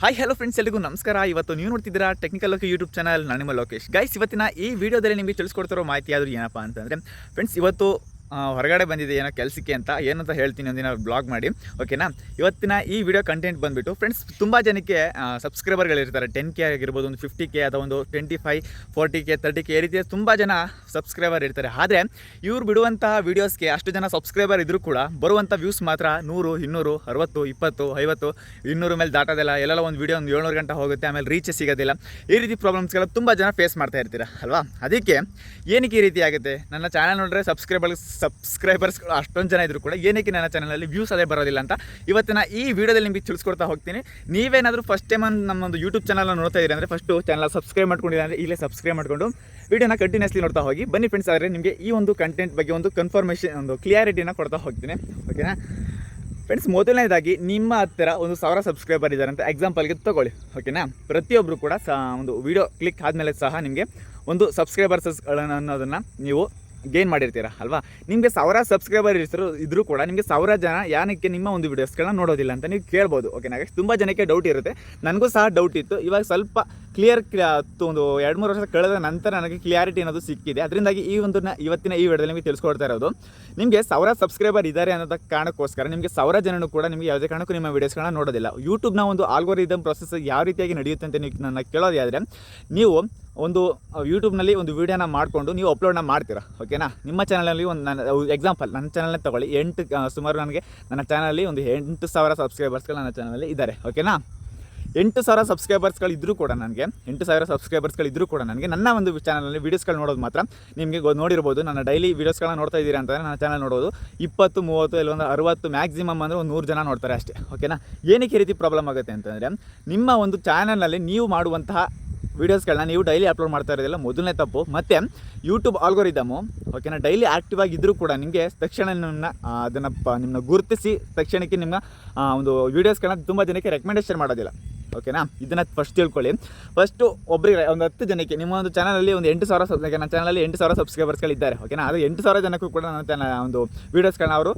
Hi hello friends ಎಲ್ಲಿಗೂ ನಮಸ್ಕಾರ. ಇವತ್ತು ನೀವು ನೋಡ್ತಿದ್ದೀರಾ ಟೆಕ್ನಿಕಲ್ ಲೋಕ ಯೂಟ್ಯೂಬ್ ಚಾನಲ್ ನಿಮ್ಮ ಲೋಕೇಶ್. ಗೈಸ್ ಇವತ್ತಿನ ಈ ವಿಡಿಯೋದಲ್ಲಿ ನಿಮಗೆ ತಿಳಿಸ್ಕೊಡ್ತಿರೋ ಮಾಹಿತಿ ಆದರೂ ಏನಪ್ಪ ಅಂತಂದರೆ ಫ್ರೆಂಡ್ಸ್ ಇವತ್ತು ಹೊರಗಡೆ ಬಂದಿದೆ ಏನೋ ಕೆಲಸಕ್ಕೆ ಅಂತ ಏನಂತ ಹೇಳ್ತೀನಿ ಒಂದಿನ ಬ್ಲಾಗ್ ಮಾಡಿ ಓಕೆನಾ ಇವತ್ತಿನ ಈ ವಿಡಿಯೋ ಕಂಟೆಂಟ್ ಬಂದುಬಿಟ್ಟು ಫ್ರೆಂಡ್ಸ್ ತುಂಬ ಜನಕ್ಕೆ ಸಬ್ಸ್ಕ್ರೈಬರ್ಗಳಿರ್ತಾರೆ ಟೆನ್ ಕೆ ಆಗಿರ್ಬೋದು, ಒಂದು ಫಿಫ್ಟಿ ಕೆ ಅಥವಾ ಒಂದು twenty five forty K thirty K ಈ ರೀತಿಯ ತುಂಬ ಜನ ಸಬ್ಸ್ಕ್ರೈಬರ್ ಇರ್ತಾರೆ. ಆದರೆ, ಇವ್ರು ಬಿಡುವಂತಹ ವೀಡಿಯೋಸ್ಗೆ ಅಷ್ಟು ಜನ ಸಬ್ಸ್ಕ್ರೈಬರ್ ಇದ್ದರೂ ಕೂಡ ಬರುವಂಥ ವ್ಯೂಸ್ ಮಾತ್ರ ನೂರು, ಇನ್ನೂರು, ಅರವತ್ತು, ಇಪ್ಪತ್ತು, ಐವತ್ತು, ಇನ್ನೂರು ಮೇಲೆ ದಾಟೋದಿಲ್ಲ. ಎಲ್ಲೆಲ್ಲ ಒಂದು ವೀಡಿಯೋ ಒಂದು ಏಳ್ನೂರು ಗಂಟೆ ಹೋಗುತ್ತೆ, ಆಮೇಲೆ ರೀಚ್ ಸಿಗೋದಿಲ್ಲ. ಈ ರೀತಿ ಪ್ರಾಬ್ಲಮ್ಸ್ಗಳು ತುಂಬ ಜನ ಫೇಸ್ ಮಾಡ್ತಾ ಇರ್ತೀರ, ಅಲ್ವಾ? ಅದಕ್ಕೆ, ಏನಕ್ಕೆ ಈ ರೀತಿ ಆಗುತ್ತೆ? ನನ್ನ ಚಾನಲ್ ನೋಡಿದ್ರೆ ಸಬ್ಸ್ಕ್ರೈಬರ್ ಸಬ್ಸ್ಕ್ರೈಬರ್ಸ್ಗಳು ಅಷ್ಟೊಂದು ಜನ ಇದ್ರು ಕೂಡ ಏನಕ್ಕೆ ನನ್ನ ಚಾನಲಲ್ಲಿ ವ್ಯೂಸ್ ಅದೇ ಬರೋದಿಲ್ಲ ಅಂತ ಇವತ್ತಿನ ಈ ವಿಡಿಯೋದಲ್ಲಿ ನಿಮಗೆ ತಿಳಿಸ್ಕೊಡ್ತಾ ಹೋಗ್ತೀನಿ. ನೀವೇನಾದರೂ ಫಸ್ಟ್ ಟೈಮ್ ನಮ್ಮೊಂದು ಯೂಟ್ಯೂಬ್ ಚಾನಲ್ನ ನೋಡ್ತಾ ಇದ್ದೀರಿ ಅಂದರೆ ಫಸ್ಟು ಚಾನಲ್ ಸಬ್ಸ್ಕ್ರೈಬ್ ಮಾಡ್ಕೊಂಡಿದ್ದೀರಿ ಅಂದರೆ ಇಲ್ಲೇ ಸಬ್ಸ್ಕ್ರೈಬ್ ಮಾಡಿಕೊಂಡು ವಿಡಿಯೋನ ಕಂಟಿನ್ಯೂಸ್ಲಿ ನೋಡ್ತಾ ಹೋಗಿ. ಬನ್ನಿ ಫ್ರೆಂಡ್ಸ್ ಆದರೆ ನಿಮಗೆ ಈ ಒಂದು ಕಂಟೆಂಟ್ ಬಗ್ಗೆ ಒಂದು ಕನ್ಫರ್ಮೇಷನ್ ಒಂದು ಕ್ಲಿಯಾರಿಟಿನ ಕೊಡ್ತಾ ಹೋಗ್ತೀನಿ. ಓಕೆನಾ ಫ್ರೆಂಡ್ಸ್ ಮೊದಲನೇದಾಗಿ ನಿಮ್ಮ ಹತ್ತಿರ ಒಂದು ಸಾವಿರ ಸಬ್ಸ್ಕ್ರೈಬರ್ ಇದ್ದಾರೆ ಅಂತ ಎಕ್ಸಾಂಪಲ್ಗೆ ತಗೊಳ್ಳಿ. ಓಕೆನಾ ಪ್ರತಿಯೊಬ್ಬರು ಕೂಡ ಸಹ ಒಂದು ವಿಡಿಯೋ ಕ್ಲಿಕ್ ಆದಮೇಲೆ ಸಹ ನಿಮಗೆ ಒಂದು ಸಬ್ಸ್ಕ್ರೈಬರ್ಸ್ಗಳನ್ನು ಅನ್ನೋದನ್ನು ನೀವು ಗೇನ್ ಮಾಡಿರ್ತೀರ, ಅಲ್ವಾ? ನಿಮಗೆ ಸಾವಿರ ಸಬ್ಸ್ಕ್ರೈಬರ್ ಇರ್ತಾರೆ, ಇದ್ರೂ ಕೂಡ ನಿಮಗೆ ಸಾವಿರ ಜನ ಯಾನಕ್ಕೆ ನಿಮ್ಮ ಒಂದು ವೀಡಿಯೋಸ್ಗಳನ್ನ ನೋಡೋದಿಲ್ಲ ಅಂತ ನೀವು ಕೇಳ್ಬೋದು ಓಕೆನಾ ತುಂಬ ಜನಕ್ಕೆ ಡೌಟ್ ಇರುತ್ತೆ. ನನಗೂ ಸಹ ಡೌಟ್ ಇತ್ತು. ಇವಾಗ ಸ್ವಲ್ಪ ಕ್ಲಿಯರ್ ಒಂದು ಎರಡು, ಮೂರು ವರ್ಷ ಕಳೆದ ನಂತರ ನನಗೆ ಕ್ಲಿಯಾರಿಟಿ ಅನ್ನೋದು ಸಿಕ್ಕಿದೆ. ಅದರಿಂದಾಗಿ ಈ ಒಂದು ಇವತ್ತಿನ ಈ ವಿಡಿಯೋದಲ್ಲಿ ನಿಮಗೆ ತಿಳಿಸ್ಕೊಡ್ತಾ ಇರೋದು, ನಿಮಗೆ ಸಾವಿರ ಸಬ್ಸ್ಕ್ರೈಬರ್ ಇದ್ದಾರೆ ಅನ್ನೋದ ಕಾರಣಕ್ಕೋಸ್ಕರ ನಿಮಗೆ ಸಾವಿರ ಜನನು ಕೂಡ ನಿಮಗೆ ಯಾವುದೇ ಕಾರಣಕ್ಕೂ ನಿಮ್ಮ ವೀಡಿಯೋಸ್ಗಳನ್ನ ನೋಡೋದಿಲ್ಲ. ಯೂಟ್ಯೂಬ್ನ ಒಂದು ಆಲ್ಗೋರಿದಮ್ ಪ್ರೊಸೆಸ್ ಯಾವ ರೀತಿಯಾಗಿ ನಡೆಯುತ್ತೆ ಅಂತ ನೀವು, ನನ್ನ ಕೇಳೋದಾದರೆ ನೀವು ಒಂದು ಯೂಟ್ಯೂಬ್ನಲ್ಲಿ ಒಂದು ವೀಡಿಯೋನ ಮಾಡಿಕೊಂಡು ನೀವು ಅಪ್ಲೋಡ್ನ ಮಾಡ್ತೀರಾ ಓಕೆನಾ ನಿಮ್ಮ ಚಾನಲಲ್ಲಿ ಒಂದು ನನ್ನ ಎಕ್ಸಾಂಪಲ್ ನನ್ನ ಚಾನಲ್ನೇ ತಗೊಳ್ಳಿ. ಎಂಟು ಸುಮಾರು ನನಗೆ, ನನ್ನ ಚಾನಲಲ್ಲಿ ಒಂದು ಎಂಟು ಸಾವಿರ ಸಬ್ಸ್ಕ್ರೈಬರ್ಸ್ಗಳು ನನ್ನ ಚಾನಲಲ್ಲಿ ಇದ್ದಾರೆ ಓಕೆನಾ ಎಂಟು ಸಾವಿರ ಸಬ್ಸ್ಕ್ರೈಬರ್ಸ್ಗಳು ಇದ್ದರೂ ಕೂಡ ನನಗೆ, ಎಂಟು ಸಾವಿರ ಸಬ್ಸ್ಕ್ರೈಬರ್ಸ್ಗಳು ಇದ್ದರೂ ಕೂಡ ನನಗೆ ನನ್ನ ಒಂದು ಚಾನಲಲ್ಲಿ ವೀಡಿಯೋಸ್ಗಳು ನೋಡೋದು ಮಾತ್ರ. ನಿಮಗೆ ನೋಡಿರ್ಬೋದು, ನನ್ನ ಡೈಲಿ ವೀಡಿಯೋಸ್ಗಳನ್ನ ನೋಡ್ತಾ ಇದ್ದೀರಾ ಅಂತಂದರೆ ನನ್ನ ಚಾನಲ್ ನೋಡೋದು ಇಪ್ಪತ್ತು, ಮೂವತ್ತು ಇಲ್ಲ ಅರುವತ್ತು ಮ್ಯಾಕ್ಸಿಮಮ್ ಅಂದರೆ ಒಂದು ನೂರು ಜನ ನೋಡ್ತಾರೆ ಅಷ್ಟೇ ಓಕೆನಾ ಏನಕ್ಕೆ ಈ ರೀತಿ ಪ್ರಾಬ್ಲಮ್ ಆಗುತ್ತೆ ಅಂತಂದರೆ, ನಿಮ್ಮ ಒಂದು ಚಾನಲ್ನಲ್ಲಿ ನೀವು ಮಾಡುವಂತಹ ವೀಡಿಯೋಸ್ಗಳನ್ನ ನೀವು ಡೈಲಿ ಅಪ್ಲೋಡ್ ಮಾಡ್ತಾ ಇರೋದಿಲ್ಲ ಮೊದಲನೇ ತಪ್ಪು. ಮತ್ತು ಯೂಟ್ಯೂಬ್ ಆಲ್ಗೋರಿದಮು ಓಕೆನಾ ಡೈಲಿ ಆ್ಯಕ್ಟಿವ್ ಆಗಿದ್ದರೂ ಕೂಡ ನಿಮಗೆ ತಕ್ಷಣ ನಿಮ್ಮನ್ನ ಅದನ್ನು ನಿಮ್ಮನ್ನ ಗುರುತಿಸಿ ತಕ್ಷಣಕ್ಕೆ ನಿಮ್ಮ ಒಂದು ವೀಡಿಯೋಸ್ಗಳನ್ನ ತುಂಬ ಜನಕ್ಕೆ ರೆಕಮೆಂಡೇಷನ್ ಮಾಡೋದಿಲ್ಲ. ಓಕೆನಾ ಇದನ್ನು ಫಸ್ಟ್ ತಿಳ್ಕೊಳ್ಳಿ. ಫಸ್ಟು ಒಬ್ಬರಿಗೆ ಒಂದು ಹತ್ತು ಜನಕ್ಕೆ, ನಿಮ್ಮ ಒಂದು ಚಾನಲಲ್ಲಿ ಒಂದು ಎಂಟು ಸಾವಿರ ಸಬ್ ನನ್ನ ಚಾನಲಲ್ಲಿ ಎಂಟು ಸಾವಿರ ಸಬ್ಸ್ಕ್ರೈಬರ್ಸ್ಗಳಿದ್ದಾರೆ ಓಕೆನಾ ಅದು ಎಂಟು ಸಾವಿರ ಜನಕ್ಕೂ ಕೂಡ ನನ್ನ ಒಂದು ವೀಡಿಯೋಸ್ಗಳನ್ನ ಅವರು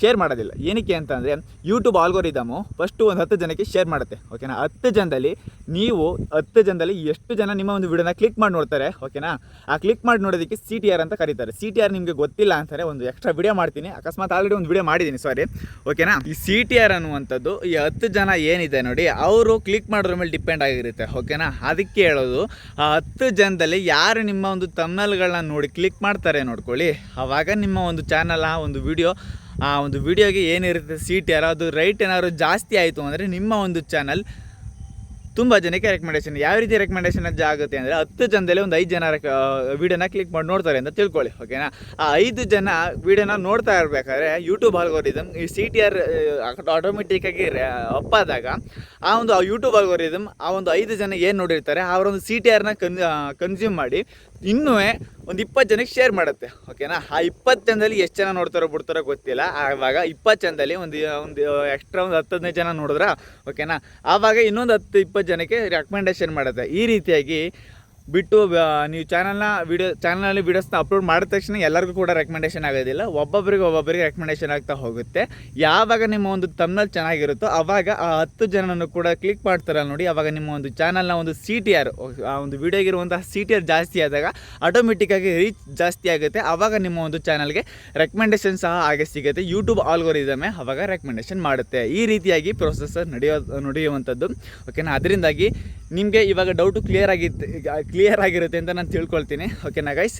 ಶೇರ್ ಮಾಡೋದಿಲ್ಲ. ಏನಕ್ಕೆ ಅಂತಂದರೆ ಯೂಟ್ಯೂಬ್ ಆಲ್ಗೋರಿದಮು ಫಸ್ಟು ಒಂದು ಹತ್ತು ಜನಕ್ಕೆ ಶೇರ್ ಮಾಡುತ್ತೆ ಓಕೆನಾ ಹತ್ತು ಜನದಲ್ಲಿ ನೀವು ಹತ್ತು ಜನದಲ್ಲಿ ಎಷ್ಟು ಜನ ನಿಮ್ಮ ಒಂದು ವಿಡಿಯೋನ ಕ್ಲಿಕ್ ಮಾಡಿ ನೋಡ್ತಾರೆ ಓಕೆನಾ ಆ ಕ್ಲಿಕ್ ಮಾಡಿ ನೋಡೋದಕ್ಕೆ ಸಿ ಟಿ ಆರ್ ಅಂತ ಕರೀತಾರೆ. ಸಿ ಟಿ ಆರ್ ನಿಮಗೆ ಗೊತ್ತಿಲ್ಲ ಅಂತಾರೆ ಒಂದು ಎಕ್ಸ್ಟ್ರಾ ವಿಡಿಯೋ ಮಾಡ್ತೀನಿ. ಅಕಸ್ಮಾತ್ ಆಲ್ರೆಡಿ ಒಂದು ವಿಡಿಯೋ ಮಾಡಿದ್ದೀನಿ ಸಾರಿ ಓಕೆನಾ ಈ ಸಿ ಟಿ ಆರ್ ಅನ್ನುವಂಥದ್ದು ಈ ಹತ್ತು ಜನ ಏನಿದೆ ನೋಡಿ, ಅವರು ಕ್ಲಿಕ್ ಮಾಡೋದ್ರ ಮೇಲೆ ಡಿಪೆಂಡ್ ಆಗಿರುತ್ತೆ ಓಕೆನಾ ಅದಕ್ಕೆ ಹೇಳೋದು, ಆ ಹತ್ತು ಜನದಲ್ಲಿ ಯಾರು ನಿಮ್ಮ ಒಂದು ತಮ್ಮಲ್ಗಳನ್ನ ನೋಡಿ ಕ್ಲಿಕ್ ಮಾಡ್ತಾರೆ ನೋಡ್ಕೊಳ್ಳಿ. ಆವಾಗ ನಿಮ್ಮ ಒಂದು ಚಾನಲ್ ಆ ಒಂದು ವಿಡಿಯೋ ಆ ಒಂದು ವಿಡಿಯೋಗೆ ಏನಿರುತ್ತೆ ಸೀಟ್ ಅದು ರೈಟ್ ಏನಾದ್ರು ಜಾಸ್ತಿ ಆಯಿತು ಅಂದರೆ ನಿಮ್ಮ ಒಂದು ಚಾನಲ್ ತುಂಬ ಜನಕ್ಕೆ ರೆಕಮೆಂಡೇಷನ್ ಯಾವ ರೀತಿ ರೆಕಮೆಂಡೇಷನ್ ಆಗುತ್ತೆ ಅಂದರೆ ಹತ್ತು ಜನದಲ್ಲಿ ಒಂದು ಐದು ಜನ ವೀಡಿಯೋನ ಕ್ಲಿಕ್ ಮಾಡಿ ನೋಡ್ತಾರೆ ಅಂತ ತಿಳ್ಕೊಳ್ಳಿ ಓಕೆನಾ ಆ ಐದು ಜನ ವೀಡಿಯೋನ ನೋಡ್ತಾ ಇರಬೇಕಾದ್ರೆ ಯೂಟ್ಯೂಬ್ ಆಲ್ಗೋರಿದಮ್ ಈ ಸಿ ಟಿ ಆರ್ ಆಟೋಮೆಟಿಕ್ಕಾಗಿ ಅಪ್ ಆದಾಗ ಆ ಒಂದು ಯೂಟ್ಯೂಬ್ ಆಲ್ಗೋರಿದಮ್ ಆ ಒಂದು ಐದು ಜನ ಏನು ನೋಡಿರ್ತಾರೆ ಅವರೊಂದು ಸಿ ಟಿ ಆರ್ನ ಕನ್ ಕನ್ಸ್ಯೂಮ್ ಮಾಡಿ ಇನ್ನೂ ಒಂದು ಇಪ್ಪತ್ತು ಜನಕ್ಕೆ ಶೇರ್ ಮಾಡುತ್ತೆ ಓಕೆನಾ ಆ ಇಪ್ಪತ್ತು ಜನದಲ್ಲಿ ಎಷ್ಟು ಜನ ನೋಡ್ತಾರೋ ಬಿಡ್ತಾರೋ ಗೊತ್ತಿಲ್ಲ, ಆವಾಗ ಇಪ್ಪತ್ತು ಜನದಲ್ಲಿ ಒಂದು ಒಂದು ಎಕ್ಸ್ಟ್ರಾ ಒಂದು ಹತ್ತು, ಹದಿನೈದು ಜನ ನೋಡಿದ್ರ ಓಕೆನಾ ಆವಾಗ ಇನ್ನೊಂದು ಹತ್ತು, ಇಪ್ಪತ್ತು ಜನಕ್ಕೆ ರೆಕಮೆಂಡೇಷನ್ ಮಾಡುತ್ತೆ. ಈ ರೀತಿಯಾಗಿ ಬಿಟ್ಟು ನೀವು ಚಾನಲ್ನ ವಿಡಿಯೋ ಚಾನಲಲ್ಲಿ ವೀಡಿಯೋಸ್ನ ಅಪ್ಲೋಡ್ ಮಾಡಿದ ತಕ್ಷಣ ಎಲ್ಲರಿಗೂ ಕೂಡ ರೆಕಮೆಂಡೇಷನ್ ಆಗೋದಿಲ್ಲ. ಒಬ್ಬೊಬ್ಬರಿಗೆ ಒಬ್ಬೊಬ್ಬರಿಗೆ ರೆಕಮೆಂಡೇಷನ್ ಆಗ್ತಾ ಹೋಗುತ್ತೆ. ಯಾವಾಗ ನಿಮ್ಮ ಒಂದು ತಮ್ನಲ್ಲಿ ಚೆನ್ನಾಗಿರುತ್ತೋ ಆವಾಗ ಆ ಹತ್ತು ಜನರನ್ನು ಕೂಡ ಕ್ಲಿಕ್ ಮಾಡ್ತಾರಲ್ಲ ನೋಡಿ ಆವಾಗ ನಿಮ್ಮ ಒಂದು ಚಾನಲ್ನ ಒಂದು ಸಿ ಟಿ ಆರ್ ಆ, ಒಂದು ವಿಡಿಯೋಗಿರುವಂತಹ ಸಿ ಟಿ ಆರ್ ಜಾಸ್ತಿ ಆದಾಗ ಆಟೋಮೆಟಿಕ್ಕಾಗಿ ರೀಚ್ ಜಾಸ್ತಿ ಆಗುತ್ತೆ. ಆವಾಗ ನಿಮ್ಮ ಒಂದು ಚಾನಲ್ಗೆ ರೆಕಮೆಂಡೇಷನ್ ಸಹ ಹಾಗೆ ಸಿಗುತ್ತೆ. ಯೂಟ್ಯೂಬ್ ಆಲ್ಗೋರಿದಮೇ ಆವಾಗ ರೆಕಮೆಂಡೇಷನ್ ಮಾಡುತ್ತೆ. ಈ ರೀತಿಯಾಗಿ ಪ್ರೊಸೆಸರ್ ನಡೆಯೋ, ನಡೆಯುವಂಥದ್ದು. ಓಕೆನಾ ಅದರಿಂದಾಗಿ ನಿಮಗೆ ಇವಾಗ ಡೌಟು ಕ್ಲಿಯರ್ ಆಗಿತ್ತು ಕ್ಲಿಯರ್ ಆಗಿರುತ್ತೆ ಅಂತ ನಾನು ತಿಳ್ಕೊಳ್ತೀನಿ. ಓಕೆನಾ ಗೈಸ್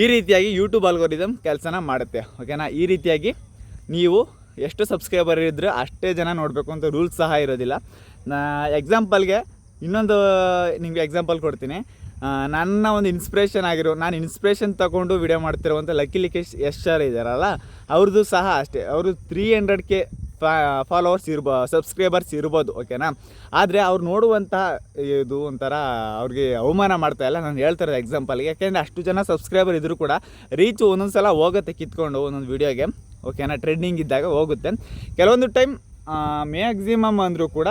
ಈ ರೀತಿಯಾಗಿ ಯೂಟ್ಯೂಬ್ ಅಲ್ಗೋರಿದಮ್ ಕೆಲಸನ ಮಾಡುತ್ತೆ. ಓಕೆನಾ ಈ ರೀತಿಯಾಗಿ ನೀವು ಎಷ್ಟು ಸಬ್ಸ್ಕ್ರೈಬರ್ ಇದ್ದರೂ ಅಷ್ಟೇ ಜನ ನೋಡಬೇಕು ಅಂತ ರೂಲ್ಸ್ ಸಹ ಇರೋದಿಲ್ಲ. ನಾ ಎಕ್ಸಾಂಪಲ್ಗೆ ಇನ್ನೊಂದು, ನಿಮಗೆ ಎಕ್ಸಾಂಪಲ್ ಕೊಡ್ತೀನಿ. ನನ್ನ ಒಂದು ಇನ್ಸ್ಪಿರೇಷನ್ ಆಗಿರೋ, ನಾನು ಇನ್ಸ್ಪಿರೇಷನ್ ತಗೊಂಡು ವಿಡಿಯೋ ಮಾಡ್ತಿರುವಂಥ ಲಕ್ಕಿ ಲಿಕೇಶ್ ಯಶ್ ಸರ್ ಇದ್ದಾರಲ್ಲ ಅವ್ರದ್ದು ಸಹ ಅಷ್ಟೇ. ಅವರು ತ್ರೀ ಹಂಡ್ರೆಡ್ ಕೆ ಫಾಲೋವರ್ಸ್ ಇರ್ಬೋ ಸಬ್ಸ್ಕ್ರೈಬರ್ಸ್ ಇರ್ಬೋದು ಓಕೆನಾ ಆದರೆ ಅವ್ರು ನೋಡುವಂಥ ಇದು ಒಂಥರ ಅವ್ರಿಗೆ ಅವಮಾನ ಮಾಡ್ತಾ ಇಲ್ಲ. ನಾನು ಹೇಳ್ತಾರೆ ಎಕ್ಸಾಂಪಲ್ಗೆ ಯಾಕೆಂದರೆ ಅಷ್ಟು ಜನ ಸಬ್ಸ್ಕ್ರೈಬರ್ ಇದ್ದರೂ ಕೂಡ ರೀಚ್ ಒಂದೊಂದು ಸಲ ಹೋಗುತ್ತೆ ಕಿತ್ಕೊಂಡು ಒಂದೊಂದು ವೀಡಿಯೋಗೆ ಓಕೆನಾ ಟ್ರೆಂಡಿಂಗ್ ಇದ್ದಾಗ ಹೋಗುತ್ತೆ. ಕೆಲವೊಂದು ಟೈಮ್ ಮ್ಯಾಕ್ಸಿಮಮ್ ಅಂದರೂ ಕೂಡ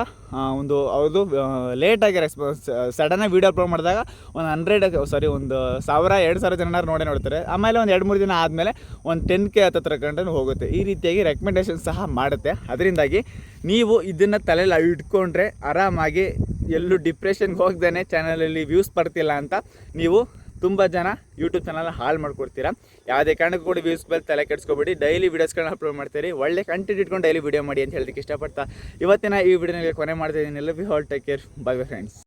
ಒಂದು ಅವ್ರದ್ದು ಲೇಟಾಗಿ ರೆಸ್ಪಾನ್ಸ್ ಸಡನ್ನಾಗಿ ವೀಡಿಯೋ ಅಪ್ಲೋಡ್ ಮಾಡಿದಾಗ ಒಂದು ಹಂಡ್ರೆಡ್ ಸಾರಿ ಒಂದು ಸಾವಿರ, ಎರಡು ಸಾವಿರ ಜನರು ನೋಡೇ ನೋಡ್ತಾರೆ. ಆಮೇಲೆ ಒಂದು ಎರಡು ಮೂರು ದಿನ ಆದಮೇಲೆ ಒಂದು ಟೆನ್ ಕೆ ಹತ್ತತ್ರ ಗಂಟೆ ಹೋಗುತ್ತೆ. ಈ ರೀತಿಯಾಗಿ ರೆಕಮೆಂಡೇಶನ್ ಸಹ ಮಾಡುತ್ತೆ. ಅದರಿಂದಾಗಿ ನೀವು ಇದನ್ನು ತಲೆಯಲ್ಲಿ ಇಟ್ಕೊಂಡ್ರೆ ಆರಾಮಾಗಿ ಎಲ್ಲೂ ಡಿಪ್ರೆಷನ್ಗೆ ಹೋಗ್ದೇ ಚಾನಲಲ್ಲಿ ವ್ಯೂಸ್ ಬರ್ತಿಲ್ಲ ಅಂತ ನೀವು ತುಂಬ ಜನ ಯೂಟ್ಯೂಬ್ ಚಾನಲ್ ಹಾಳು ಮಾಡ್ಕೊಡ್ತೀರಾ. ಯಾವುದೇ ಕಾರಣಕ್ಕೂ ಕೂಡ ವ್ಯೂಸ್ ಮೇಲೆ ತಲೆ ಕೆಡಿಸ್ಕೊಬೇಡಿ. ಡೈಲಿ ವೀಡಿಯೋಸ್ಗಳನ್ನ ಅಪ್ಲೋಡ್ ಮಾಡ್ತೀರಿ. ಒಳ್ಳೆ ಕಂಟೆಂಟ್ ಇಟ್ಕೊಂಡು ಡೈಲಿ ವೀಡಿಯೋ ಮಾಡಿ ಅಂತ ಹೇಳೋದಕ್ಕೆ ಇಷ್ಟಪಡ್ತಾ. ಇವತ್ತಿನ ಈ ವಿಡಿಯೋನಲ್ಲಿ ಕೊನೆ ಮಾಡ್ತಾ ಇದೀನಿ we all take care bye bye friends